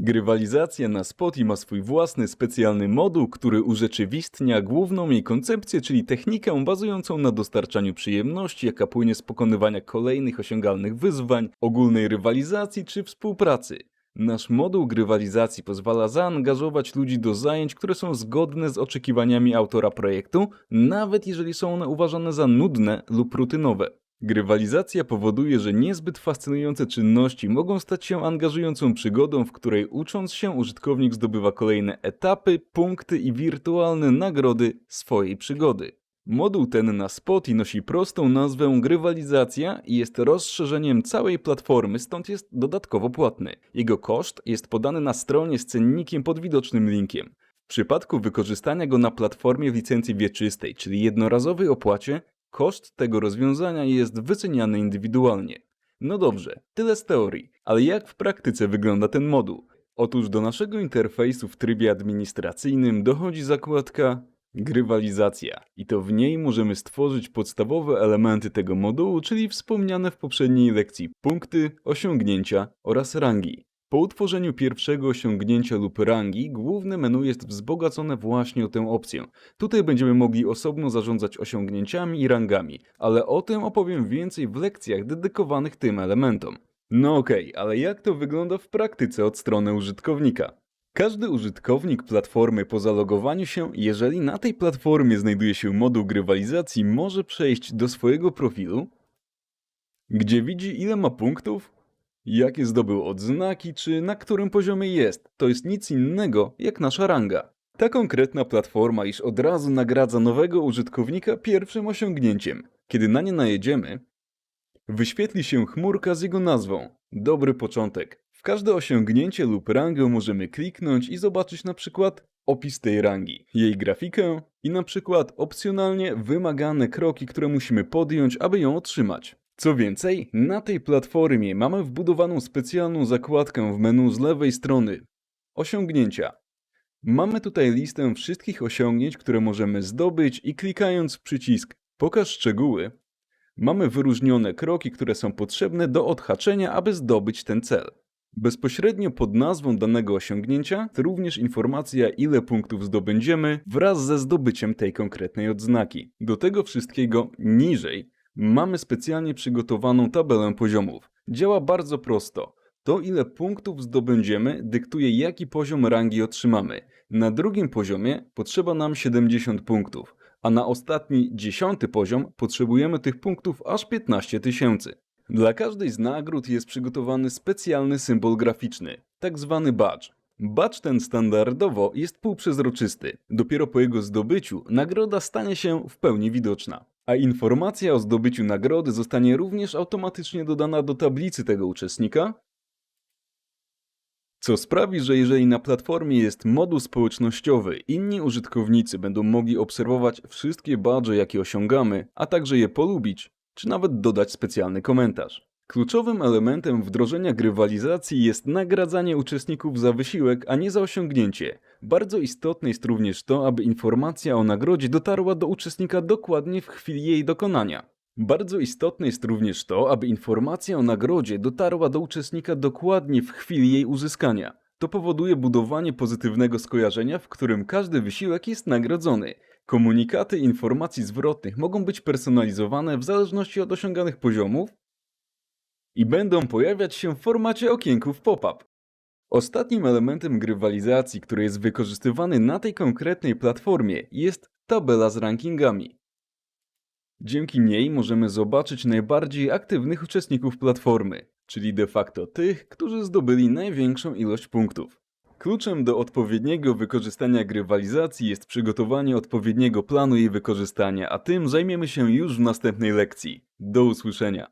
Grywalizacja na Spotify ma swój własny specjalny moduł, który urzeczywistnia główną jej koncepcję, czyli technikę bazującą na dostarczaniu przyjemności, jaka płynie z pokonywania kolejnych osiągalnych wyzwań, ogólnej rywalizacji czy współpracy. Nasz moduł grywalizacji pozwala zaangażować ludzi do zajęć, które są zgodne z oczekiwaniami autora projektu, nawet jeżeli są one uważane za nudne lub rutynowe. Grywalizacja powoduje, że niezbyt fascynujące czynności mogą stać się angażującą przygodą, w której ucząc się użytkownik zdobywa kolejne etapy, punkty i wirtualne nagrody swojej przygody. Moduł ten na Spotify nosi prostą nazwę Grywalizacja i jest rozszerzeniem całej platformy, stąd jest dodatkowo płatny. Jego koszt jest podany na stronie z cennikiem pod widocznym linkiem. W przypadku wykorzystania go na platformie w licencji wieczystej, czyli jednorazowej opłacie, koszt tego rozwiązania jest wyceniany indywidualnie. No dobrze, tyle z teorii, ale jak w praktyce wygląda ten moduł? Otóż do naszego interfejsu w trybie administracyjnym dochodzi zakładka Grywalizacja i to w niej możemy stworzyć podstawowe elementy tego modułu, czyli wspomniane w poprzedniej lekcji punkty, osiągnięcia oraz rangi. Po utworzeniu pierwszego osiągnięcia lub rangi, główne menu jest wzbogacone właśnie o tę opcję. Tutaj będziemy mogli osobno zarządzać osiągnięciami i rangami, ale o tym opowiem więcej w lekcjach dedykowanych tym elementom. No okej, ale jak to wygląda w praktyce od strony użytkownika? Każdy użytkownik platformy po zalogowaniu się, jeżeli na tej platformie znajduje się moduł grywalizacji, może przejść do swojego profilu, gdzie widzi ile ma punktów, jakie zdobył odznaki, czy na którym poziomie jest. To jest nic innego jak nasza ranga. Ta konkretna platforma iż od razu nagradza nowego użytkownika pierwszym osiągnięciem. Kiedy na nie najedziemy, wyświetli się chmurka z jego nazwą. Dobry początek. W każde osiągnięcie lub rangę możemy kliknąć i zobaczyć na przykład opis tej rangi, jej grafikę i na przykład opcjonalnie wymagane kroki, które musimy podjąć, aby ją otrzymać. Co więcej, na tej platformie mamy wbudowaną specjalną zakładkę w menu z lewej strony Osiągnięcia. Mamy tutaj listę wszystkich osiągnięć, które możemy zdobyć i klikając przycisk Pokaż szczegóły, mamy wyróżnione kroki, które są potrzebne do odhaczenia, aby zdobyć ten cel. Bezpośrednio pod nazwą danego osiągnięcia to również informacja, ile punktów zdobędziemy wraz ze zdobyciem tej konkretnej odznaki. Do tego wszystkiego niżej mamy specjalnie przygotowaną tabelę poziomów. Działa bardzo prosto. To, ile punktów zdobędziemy, dyktuje, jaki poziom rangi otrzymamy. Na drugim poziomie potrzeba nam 70 punktów, a na ostatni, dziesiąty poziom potrzebujemy tych punktów aż 15 tysięcy. Dla każdej z nagród jest przygotowany specjalny symbol graficzny, tak zwany badge. Badge ten standardowo jest półprzezroczysty. Dopiero po jego zdobyciu nagroda stanie się w pełni widoczna. A informacja o zdobyciu nagrody zostanie również automatycznie dodana do tablicy tego uczestnika, co sprawi, że jeżeli na platformie jest moduł społecznościowy, inni użytkownicy będą mogli obserwować wszystkie badże, jakie osiągamy, a także je polubić, czy nawet dodać specjalny komentarz. Kluczowym elementem wdrożenia grywalizacji jest nagradzanie uczestników za wysiłek, a nie za osiągnięcie. Bardzo istotne jest również to, aby informacja o nagrodzie dotarła do uczestnika dokładnie w chwili jej dokonania. Bardzo istotne jest również to, aby informacja o nagrodzie dotarła do uczestnika dokładnie w chwili jej uzyskania. To powoduje budowanie pozytywnego skojarzenia, w którym każdy wysiłek jest nagrodzony. Komunikaty informacji zwrotnych mogą być personalizowane w zależności od osiąganych poziomów i będą pojawiać się w formacie okienków pop-up. Ostatnim elementem grywalizacji, który jest wykorzystywany na tej konkretnej platformie, jest tabela z rankingami. Dzięki niej możemy zobaczyć najbardziej aktywnych uczestników platformy, czyli de facto tych, którzy zdobyli największą ilość punktów. Kluczem do odpowiedniego wykorzystania grywalizacji jest przygotowanie odpowiedniego planu jej wykorzystania, a tym zajmiemy się już w następnej lekcji. Do usłyszenia.